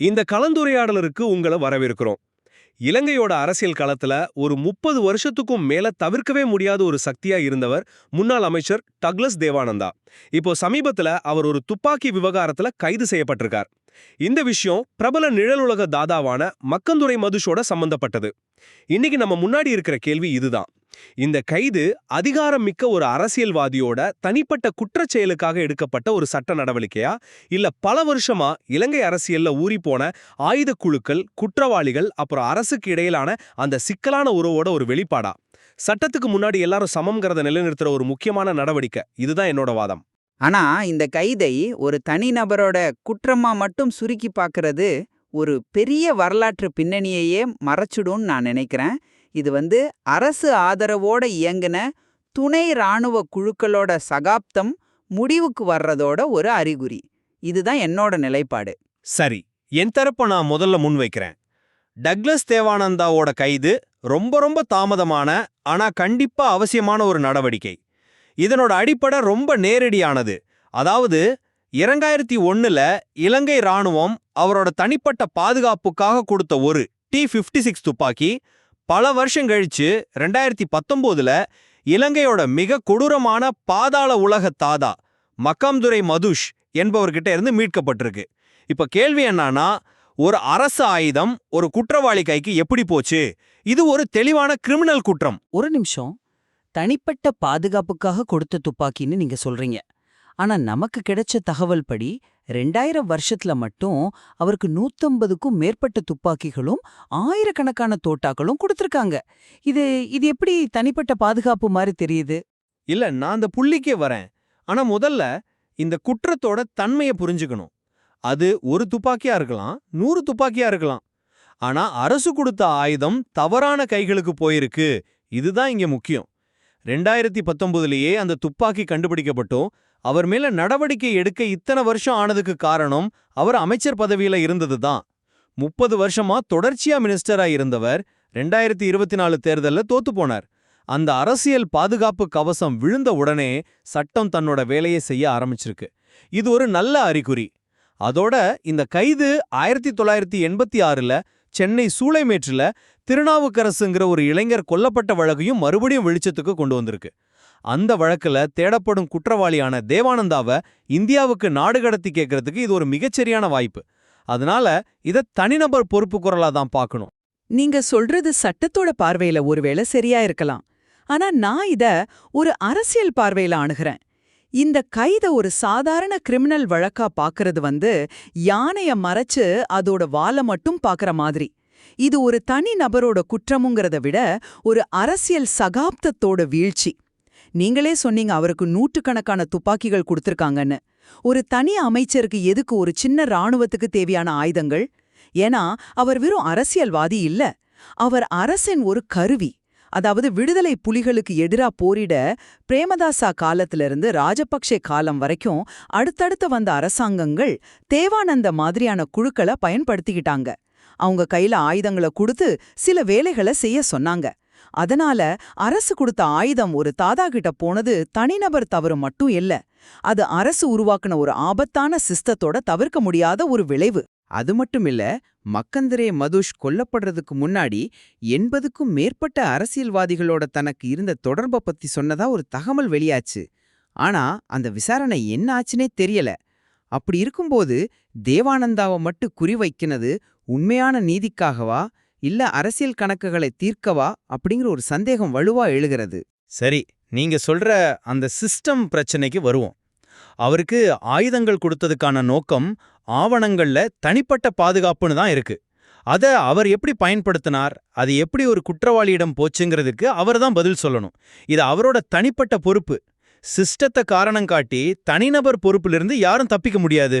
இந்த கலந்துரையாடலருக்கு உங்களை வரவேற்கிறோம். இலங்கையோட அரசியல் களத்துல ஒரு முப்பது வருஷத்துக்கும் மேல தவிர்க்கவே முடியாத ஒரு சக்தியா இருந்தவர் முன்னாள் அமைச்சர் டக்ளஸ் தேவானந்தா. இப்போ சமீபத்துல அவர் ஒரு துப்பாக்கி விவகாரத்துல கைது செய்யப்பட்டிருக்கார். இந்த விஷயம் பிரபல நிழலுலக தாதாவான மக்கந்துரை மதுஷோட சம்பந்தப்பட்டது. இன்னைக்கு நம்ம முன்னாடி இருக்கிற கேள்வி இதுதான். இந்த கைது அதிகாரம் மிக்க ஒரு அரசியல்வாதியோட தனிப்பட்ட குற்றச் செயலுக்காக எடுக்கப்பட்ட ஒரு சட்ட நடவடிக்கையா? இல்ல பல வருஷமா இலங்கை அரசியல்ல ஊறிப்போன ஆயுத குழுக்கள் குற்றவாளிகள் அப்புறம் அரசுக்கு இடையிலான அந்த சிக்கலான உறவோட ஒரு வெளிப்பாடா? சட்டத்துக்கு முன்னாடி எல்லாரும் சமம்ங்கிறத நிலைநிறுத்துற ஒரு முக்கியமான நடவடிக்கை. இதுதான் என்னோட வாதம். ஆனா இந்த கைதை ஒரு தனிநபரோட குற்றமா மட்டும் சுருக்கி பார்க்கறது ஒரு பெரிய வரலாற்று பின்னணியையே மறைச்சிடும்னு நான் நினைக்கிறேன். இது வந்து அரசு ஆதரவோட இயங்கின துணை இராணுவ குழுக்களோட சகாப்தம் முடிவுக்கு வர்றதோட ஒரு அறிகுறி. இதுதான் என்னோட நிலைப்பாடு. சரி என் தரப்ப நான் முதல்ல முன்வைக்கிறேன் டக்ளஸ் தேவானந்தாவோட கைது ரொம்ப ரொம்ப தாமதமான ஆனா கண்டிப்பா அவசியமான ஒரு நடவடிக்கை. இதனோட அடிப்படை ரொம்ப நேரடியானது. அதாவது இரண்டாயிரத்தி ஒன்னுல இலங்கை ராணுவம் அவரோட தனிப்பட்ட பாதுகாப்புக்காக கொடுத்த ஒரு டி ஃபிஃப்டி சிக்ஸ் துப்பாக்கி பல வருஷம் கழிச்சு ரெண்டாயிரத்தி பத்தொம்போதுல இலங்கையோட மிக கொடூரமான பாதாள உலக தாதா மக்காம்துரை மதுஷ் என்பவர்கிட்ட இருந்து மீட்கப்பட்டிருக்கு. இப்ப கேள்வி என்னன்னா ஒரு அரசு ஆயுதம் ஒரு குற்றவாளி கைக்கு எப்படி போச்சு? இது ஒரு தெளிவான கிரிமினல் குற்றம். ஒரு நிமிஷம். தனிப்பட்ட பாதுகாப்புக்காக கொடுத்த துப்பாக்கின்னு நீங்க சொல்றீங்க. ஆனா நமக்கு கிடைச்ச தகவல் படி ரெண்டாயிரம் வருஷத்துல மட்டும் அவருக்கு நூத்தம்பதுக்கும் மேற்பட்ட துப்பாக்கிகளும் ஆயிரக்கணக்கான தோட்டாக்களும் கொடுத்திருக்காங்க. இது இது எப்படி தனிப்பட்ட பாதுகாப்பு மாதிரி தெரியுது? இல்ல நான் அந்த புள்ளிக்கே வரேன். ஆனா முதல்ல இந்த குற்றத்தோட தன்மையை புரிஞ்சுக்கணும். அது ஒரு துப்பாக்கியா இருக்கலாம் நூறு துப்பாக்கியா இருக்கலாம். ஆனா அரசு கொடுத்த ஆயுதம் தவறான கைகளுக்கு போயிருக்கு. இதுதான் இங்க முக்கியம். ரெண்டாயிரத்தி பத்தொன்பதுலயே அந்த துப்பாக்கி கண்டுபிடிக்கப்பட்டும் அவர் மேல நடவடிக்கை எடுக்க இத்தனை வருஷம் ஆனதுக்கு காரணம் அவர் அமைச்சர் பதவியில இருந்தது தான் முப்பது வருஷமா தொடர்ச்சியா மினிஸ்டரா இருந்தவர் ரெண்டாயிரத்தி இருபத்தி நாலு தேர்தல்ல தோத்து போனார். அந்த அரசியல் பாதுகாப்பு கவசம் விழுந்த உடனே சட்டம் தன்னோட வேலையை செய்ய ஆரம்பிச்சிருக்கு. இது ஒரு நல்ல அறிகுறி. அதோட இந்த கைது ஆயிரத்தி தொள்ளாயிரத்தி எண்பத்தி ஆறுல சென்னை சூளைமேற்றில் திருநாவுக்கரசுங்கிற ஒரு இளைஞர் கொல்லப்பட்ட வழக்கையும் மறுபடியும் வெளிச்சத்துக்கு கொண்டு வந்திருக்கு. அந்த வழக்குல தேடப்படும் குற்றவாளியான தேவானந்தாவை இந்தியாவுக்கு நாடு கடத்தி கேட்கறதுக்கு இது ஒரு மிகச்சரியான வாய்ப்பு. அதனால இத தனிநபர் பொறுப்பு குரலா தான் பார்க்கணும் நீங்க சொல்றது சட்டத்தோட பார்வையில ஒருவேளை சரியா இருக்கலாம். ஆனா நான் இத ஒரு அரசியல் பார்வையில அணுகிறேன். இந்த கைத ஒரு சாதாரண கிரிமினல் வழக்கா பாக்குறது வந்து யானைய மறைச்சு அதோட வாழை மட்டும் பாக்குற மாதிரி. இது ஒரு தனி நபரோட குற்றமுங்கிறத விட ஒரு அரசியல் சகாப்தத்தோட வீழ்ச்சி. நீங்களே சொன்னீங்க அவருக்கு நூற்றுக்கணக்கான துப்பாக்கிகள் கொடுத்துருக்காங்கன்னு. ஒரு தனி அமைச்சருக்கு எதுக்கு ஒரு சின்ன ராணுவத்துக்கு தேவையான ஆயுதங்கள்? ஏன்னா அவர் வெறும் அரசியல்வாதி இல்ல. அவர் அரசின் ஒரு கருவி. அதாவது விடுதலை புலிகளுக்கு எதிரா போரிட பிரேமதாசா காலத்திலிருந்து ராஜபக்சே காலம் வரைக்கும் அடுத்தடுத்து வந்த அரசாங்கங்கள் தேவானந்த மாதிரியான குழுக்களை பயன்படுத்திக்கிட்டாங்க. அவங்க கையில ஆயுதங்களை கொடுத்து சில வேலைகளை செய்ய சொன்னாங்க. அதனால அரசு கொடுத்த ஆயுதம் ஒரு தாதா கிட்ட போனது தனிநபர் தவறு மட்டும் இல்ல. அது அரசு உருவாக்குன ஒரு ஆபத்தான சிஸ்டத்தோட தவிர்க்க முடியாத ஒரு விளைவு. அது மட்டும் இல்ல மக்கந்திரே மதுஷ் கொல்லப்படுறதுக்கு முன்னாடி எண்பதுக்கும் மேற்பட்ட அரசியல்வாதிகளோட தனக்கு இருந்த தொடர்பை பத்தி சொன்னதா ஒரு தகவல் வெளியாச்சு. ஆனா அந்த விசாரணை என்ன ஆச்சுனே தெரியல. அப்படி இருக்கும்போது தேவானந்தாவை மட்டும் குறிவைக்கினது உண்மையான நீதிக்காகவா? இல்ல அரசியல் கணக்குகளை தீர்க்கவா அப்படிங்கிற ஒரு சந்தேகம் வலுவா எழுகிறது. சரி நீங்க சொல்ற அந்த சிஸ்டம் பிரச்சனைக்கு வருவோம். அவருக்கு ஆயுதங்கள் கொடுத்ததுக்கான நோக்கம் ஆவணங்கள்ல தனிப்பட்ட பாதுகாப்புன்னு தான் இருக்கு. அத அவர் எப்படி பயன்படுத்தினார் அது எப்படி ஒரு குற்றவாளியிடம் போச்சுங்கிறதுக்கு அவர் தான் பதில் சொல்லணும். இது அவரோட தனிப்பட்ட பொறுப்பு. சிஸ்டத்தை காரணம் காட்டி தனிநபர் பொறுப்பிலிருந்து யாரும் தப்பிக்க முடியாது.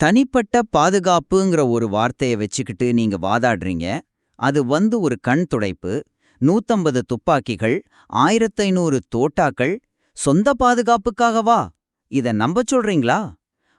தனிப்பட்ட பாதுகாப்புங்கிற ஒரு வார்த்தையை வச்சுக்கிட்டு நீங்க வாதாடுறீங்க. அது வந்து ஒரு கண் துடைப்பு நூத்தம்பது துப்பாக்கிகள் ஆயிரத்தைநூறு தோட்டாக்கள் சொந்த பாதுகாப்புக்காகவா இத நம்பச் சொல்றீங்களா?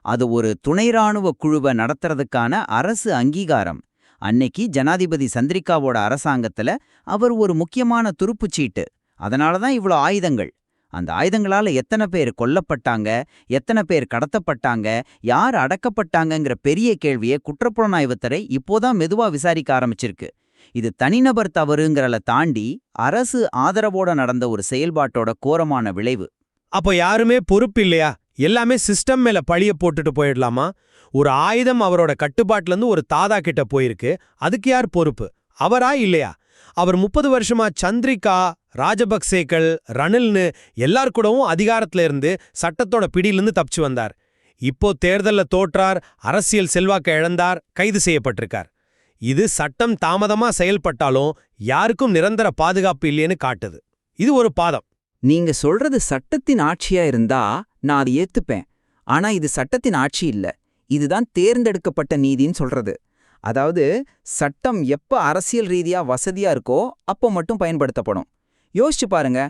அது ஒரு துணை ராணுவ குழுவை நடத்துறதுக்கான அரசு அங்கீகாரம். அன்னைக்கு ஜனாதிபதி சந்திரிகாவோட அரசாங்கத்துல அவர் ஒரு முக்கியமான துருப்புச்சீட்டு அதனால தான் இவ்வளோ ஆயுதங்கள். அந்த ஆயுதங்களால எத்தனை பேர் கொல்லப்பட்டாங்க எத்தனை பேர் கடத்தப்பட்டாங்க யார் அடக்கப்பட்டாங்கங்கிற பெரிய கேள்வியை குற்றப்புலனாய்வுத்துறை இப்போதான் மெதுவா விசாரிக்க ஆரம்பிச்சிருக்கு. இது தனிநபர் தவறுங்கிறல தாண்டி அரசு ஆதரவோட நடந்த ஒரு செயல்பாட்டோட கோரமான விளைவு. அப்போ யாருமே பொறுப்பு இல்லையா? எல்லாமே சிஸ்டம் மேல பழிய போட்டுட்டு போயிடலாமா? ஒரு ஆயுதம் அவரோட கட்டுப்பாட்டுல இருந்து ஒரு தாதா கிட்ட போயிருக்கு. அதுக்கு யார் பொறுப்பு? அவரா இல்லையா? அவர் முப்பது வருஷமா சந்திரிகா ராஜபக்சேக்கள் ரணில்னு எல்லார் கூடவும் அதிகாரத்துல இருந்து சட்டத்தோட பிடியிலிருந்து தப்பிச்சு வந்தார். இப்போ தேர்தல்ல தோற்றார் அரசியல் செல்வாக்க இழந்தார் கைது செய்யப்பட்டிருக்கார். இது சட்டம் தாமதமா செயல்பட்டாலும் யாருக்கும் நிரந்தர பாதுகாப்பு இல்லைன்னு காட்டுது. இது ஒரு பாதம். நீங்க சொல்றது சட்டத்தின் ஆட்சியா இருந்தா நான் அதை ஏத்துப்பேன். ஆனா இது சட்டத்தின் ஆட்சி இல்ல. இதுதான் தேர்ந்தெடுக்கப்பட்ட நீதின்னு சொல்றது. அதாவது சட்டம் எப்ப அரசியல் ரீதியா வசதியா இருக்கோ அப்போ மட்டும் பயன்படுத்தப்படும். யோசிச்சு பாருங்க.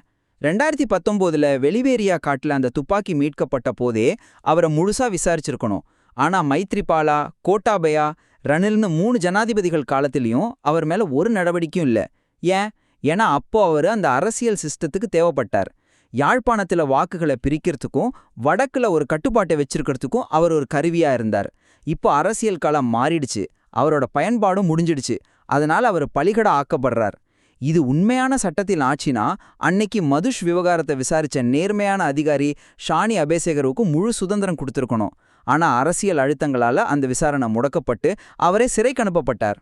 ரெண்டாயிரத்தி பத்தொம்போதுல வெளிவேரியா காட்டுல அந்த துப்பாக்கி மீட்கப்பட்ட போதே அவரை முழுசா விசாரிச்சிருக்கணும். ஆனா மைத்ரிபாலா கோட்டாபயா ரணில்னு மூணு ஜனாதிபதிகள் காலத்திலையும் அவர் மேல ஒரு நடவடிக்கையும் இல்ல. ஏன்? ஏன்னா அப்போ அவர் அந்த அரசியல் சிஸ்டத்துக்கு தேவைப்பட்டார். யாழ்ப்பாணத்துல வாக்குகளை பிரிக்கிறதுக்கும் வடக்குல ஒரு கட்டுப்பாட்டை வச்சிருக்கிறதுக்கும் அவர் ஒரு கருவியா இருந்தார். இப்போ அரசியல் களம் மாறிடுச்சு. அவரோட பயன்பாடும் முடிஞ்சிடுச்சு. அதனால அவர் பலிகடா ஆக்கப்படுறார். இது உண்மையான சட்டத்தில் ஆட்சினா அன்னைக்கு மதுஷ் விவகாரத்தை விசாரிச்ச நேர்மையான அதிகாரி ஷானி அபேசேகருக்கு முழு சுதந்திரம் கொடுத்துருக்கணும். ஆனா அரசியல் அழுத்தங்களால அந்த விசாரணை முடக்கப்பட்டு அவரே சிறைக்கு அனுப்பப்பட்டார்.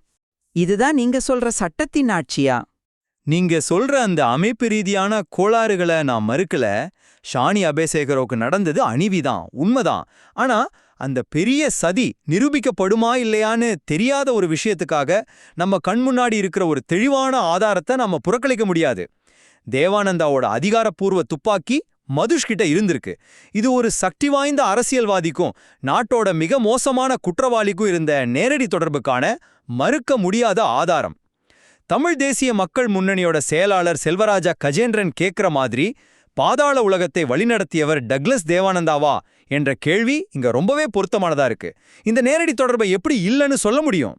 இதுதான் நீங்க சொல்ற சட்டத்தின் ஆட்சியா? நீங்க சொல்ற அந்த அமைப்பு ரீதியான கோளாறுகளை நான் மறுக்கல. ஷானி அபேசேகரோக்கு நடந்தது அணிவிதான் உண்மைதான். ஆனா அந்த பெரிய சதி நிரூபிக்கப்படுமா இல்லையான்னு தெரியாத ஒரு விஷயத்துக்காக நம்ம கண் முன்னாடி இருக்கிற ஒரு தெளிவான ஆதாரத்தை நம்ம புறக்கணிக்க முடியாது. தேவானந்தாவோட அதிகாரப்பூர்வ துப்பாக்கி மதுஷ் கிட்ட இருந்திருக்கு. இது ஒரு சக்தி வாய்ந்த அரசியல்வாதிக்கும் நாட்டோட மிக மோசமான குற்றவாளிக்கும் இருந்த நேரடி தொடர்புக்கான மறுக்க முடியாத ஆதாரம். தமிழ் தேசிய மக்கள் முன்னணியோட செயலாளர் செல்வராஜா கஜேந்திரன் கேட்குற மாதிரி பாதாள உலகத்தை வழிநடத்தியவர் டக்ளஸ் தேவானந்தாவா என்ற கேள்வி இங்க ரொம்பவே பொருத்தமானதா இருக்கு. இந்த நேரடி தொடர்பை எப்படி இல்லைன்னு சொல்ல முடியும்?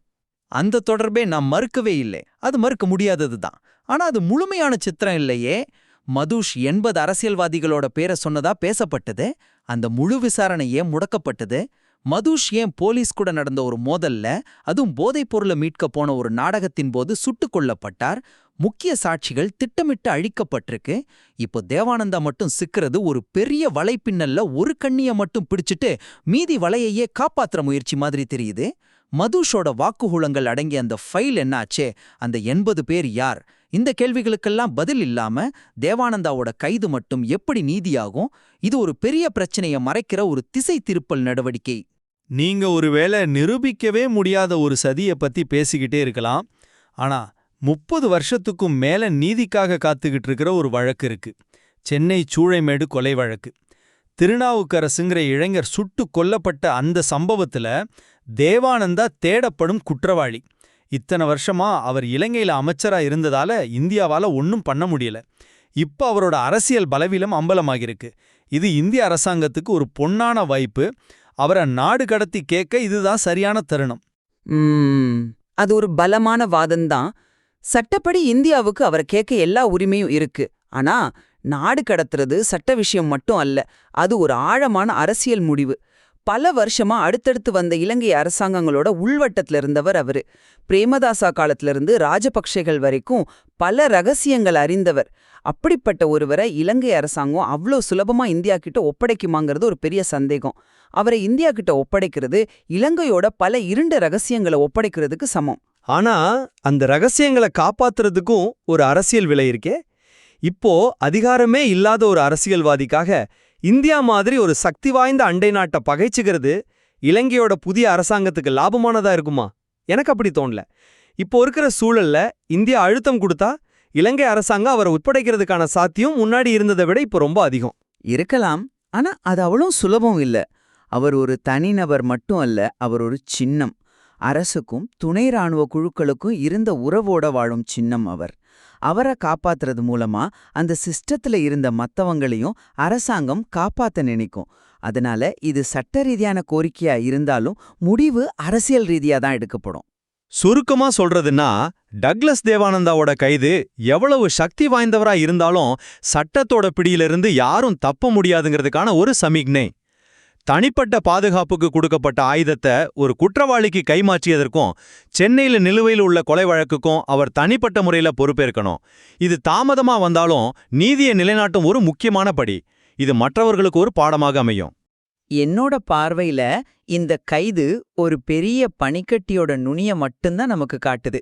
அந்த தொடர்பே நான் மறுக்கவே இல்லை. அது மறுக்க முடியாதது தான் ஆனா அது முழுமையான சித்திரம் இல்லையே. மதுஷ் எண்பது அரசியல்வாதிகளோட பேரை சொன்னதா பேசப்பட்டது? அந்த முழு விசாரணையே முடக்கப்பட்டது? மதுஷ் ஏன் போலீஸ் கூட நடந்த ஒரு மோதல்ல அதுவும் போதைப் பொருளை மீட்க போன ஒரு நாடகத்தின் போது சுட்டுக் கொல்லப்பட்டார். முக்கிய சாட்சிகள் திட்டமிட்டு அழிக்கப்பட்டிருக்கு. இப்போ தேவானந்தா மட்டும் சிக்கிறது ஒரு பெரிய வலைப்பின்னல்ல ஒரு கண்ணிய மட்டும் பிடிச்சிட்டு மீதி வலையையே காப்பாத்துற முயற்சி மாதிரி தெரியுது. மதுஷோட வாக்குகூலங்கள் அடங்கிய அந்த ஃபைல் என்னாச்சே? அந்த எண்பது பேர் யார்? இந்த கேள்விகளுக்கெல்லாம் பதில் இல்லாம தேவானந்தாவோட கைது மட்டும் எப்படி நீதியாகும்? இது ஒரு பெரிய பிரச்சனையை மறைக்கிற ஒரு திசை திருப்பல் நடவடிக்கை. நீங்க ஒருவேளை நிரூபிக்கவே முடியாத ஒரு சதிய பத்தி பேசிக்கிட்டே இருக்கலாம். ஆனா முப்பது வருஷத்துக்கும் மேல நீதிக்காக காத்துக்கிட்டு இருக்கிற ஒரு வழக்கு இருக்கு. சென்னை சூழைமேடு கொலை வழக்கு. திருநாவுக்கரசுங்கிற இளைஞர் சுட்டு கொல்லப்பட்ட அந்த சம்பவத்துல தேவானந்தா தேடப்படும் குற்றவாளி. இத்தனை வருஷமா அவர் இலங்கையில அமைச்சரா இருந்ததால இந்தியாவால ஒன்னும் பண்ண முடியல. இப்ப அவரோட அரசியல் பலவீனம் அம்பலமாகிருக்கு. இது இந்திய அரசாங்கத்துக்கு ஒரு பொன்னான வாய்ப்பு. அவரை நாடு கடத்தி கேட்க இதுதான் சரியான தருணம். அது ஒரு பலமான வாதம்தான் சட்டப்படி இந்தியாவுக்கு அவரை கேட்க எல்லா உரிமையும் இருக்கு. ஆனா நாடு கடத்துறது சட்ட விஷயம் மட்டும் அல்ல. அது ஒரு ஆழமான அரசியல் முடிவு. பல வருஷமா அடுத்தடுத்து வந்த இலங்கை அரசாங்கங்களோட உள்வட்டத்துல இருந்தவர் அவரு. பிரேமதாசா காலத்துல இருந்து ராஜபக்ஷைகள் வரைக்கும் பல ரகசியங்கள் அறிந்தவர். அப்படிப்பட்ட ஒருவரை இலங்கை அரசாங்கம் அவ்வளோ சுலபமா இந்தியா கிட்ட ஒப்படைக்குமாங்கிறது ஒரு பெரிய சந்தேகம். அவரை இந்தியா கிட்ட ஒப்படைக்கிறது இலங்கையோட பல இருண்ட ரகசியங்களை ஒப்படைக்கிறதுக்கு சமம். ஆனா அந்த ரகசியங்களை காப்பாத்துறதுக்கும் ஒரு அரசியல் விலை இருக்கே. இப்போ அதிகாரமே இல்லாத ஒரு அரசியல்வாதிக்காக இந்தியா மாதிரி ஒரு சக்தி வாய்ந்த அண்டை நாட்டை பகைச்சுக்கிறது இலங்கையோட புதிய அரசாங்கத்துக்கு லாபமானதா இருக்குமா? எனக்கு அப்படி தோணல. இப்போ இருக்கிற சூழல்ல இந்தியா அழுத்தம் கொடுத்தா இலங்கை அரசாங்கம் அவரை ஒப்படைக்கிறதுக்கான சாத்தியம் முன்னாடி இருந்ததை விட இப்போ ரொம்ப அதிகம். இருக்கலாம். ஆனா அது அவ்வளோ சுலபம் இல்ல. அவர் ஒரு தனிநபர் மட்டும் அல்ல அவர் ஒரு சின்னம். அரசுக்கும் துணை இராணுவ குழுக்களுக்கும் இருந்த உறவோட வாழும் சின்னம் அவர். அவரை காப்பாத்துறது மூலமா அந்த சிஸ்டத்துல இருந்த மத்தவங்களையும் அரசாங்கம் காப்பாத்த நினைக்கும். அதனால இது சட்ட ரீதியான கோரிக்கையா இருந்தாலும் முடிவு அரசியல் ரீதியா தான் எடுக்கப்படும். சுருக்கமா சொல்றதுன்னா டக்ளஸ் தேவானந்தாவோட கைது எவ்வளவு சக்தி வாய்ந்தவரா இருந்தாலும் சட்டத்தோட பிடியிலிருந்து யாரும் தப்ப முடியாதுங்கிறதுக்கான ஒரு சமிக்ஞை. தனிப்பட்ட பாதுகாப்புக்கு கொடுக்கப்பட்ட ஆயுதத்தை ஒரு குற்றவாளிக்கு கைமாற்றியதற்கும் சென்னையில நிலுவையில் உள்ள கொலை வழக்குக்கும் அவர் தனிப்பட்ட முறையில பொறுப்பேற்கணும். இது தாமதமா வந்தாலும் நீதியை நிலைநாட்டும் ஒரு முக்கியமான படி. இது மற்றவர்களுக்கு ஒரு பாடமாக அமையும். என்னோட பார்வையில இந்த கைது ஒரு பெரிய பனிக்கட்டியோட நுனிய மட்டும்தான் நமக்கு காட்டுது.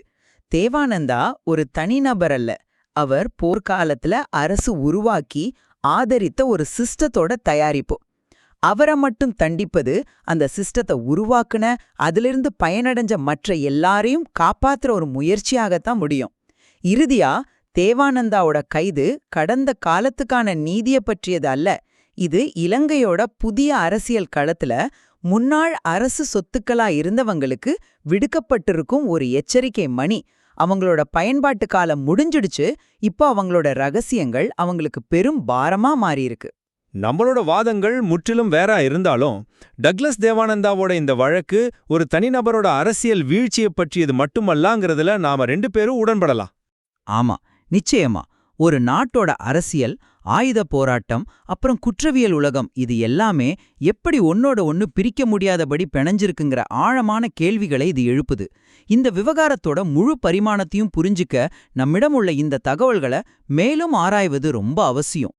தேவானந்தா ஒரு தனிநபர் அல்ல. அவர் போர்க்காலத்துல அரசு உருவாக்கி ஆதரித்த ஒரு சிஸ்டத்தோட தயாரிப்பு. அவரை மட்டும் தண்டிப்பது அந்த சிஸ்டத்தை உருவாக்குன அதிலிருந்து பயனடைஞ்ச மற்ற எல்லாரையும் காப்பாத்துற ஒரு முயற்சியாகத்தான் முடியும். இறுதியா தேவானந்தாவோட கைது கடந்த காலத்துக்கான நீதிய பற்றியது அல்ல. இது இலங்கையோட புதிய அரசியல் களத்துல முன்னாள் அரசு சொத்துக்களா இருந்தவங்களுக்கு விடுக்கப்பட்டிருக்கும் ஒரு எச்சரிக்கை மணி. அவங்களோட பயன்பாட்டு காலம் முடிஞ்சிடுச்சு. இப்போ அவங்களோட ரகசியங்கள் அவங்களுக்கு பெரும் பாரமா மாறியிருக்கு. நம்மளோட வாதங்கள் முற்றிலும் வேறா இருந்தாலும் டக்ளஸ் தேவானந்தாவோட இந்த வழக்கு ஒரு தனிநபரோட அரசியல் வீழ்ச்சியை பற்றியது மட்டுமல்லாங்கிறதுல நாம ரெண்டு பேரும் உடன்படலாம். ஆமா நிச்சயமா. ஒரு நாட்டோட அரசியல் ஆயுத போராட்டம் அப்புறம் குற்றவியல் உலகம் இது எல்லாமே எப்படி ஒன்னோட ஒன்னு பிரிக்க முடியாதபடி பிணைஞ்சிருக்குங்கிற ஆழமான கேள்விகளை இது எழுப்புது. இந்த விவகாரத்தோட முழு பரிமாணத்தையும் புரிஞ்சுக்க நம்மிடம் உள்ள இந்த தகவல்களை மேலும் ஆராய்வது ரொம்ப அவசியம்.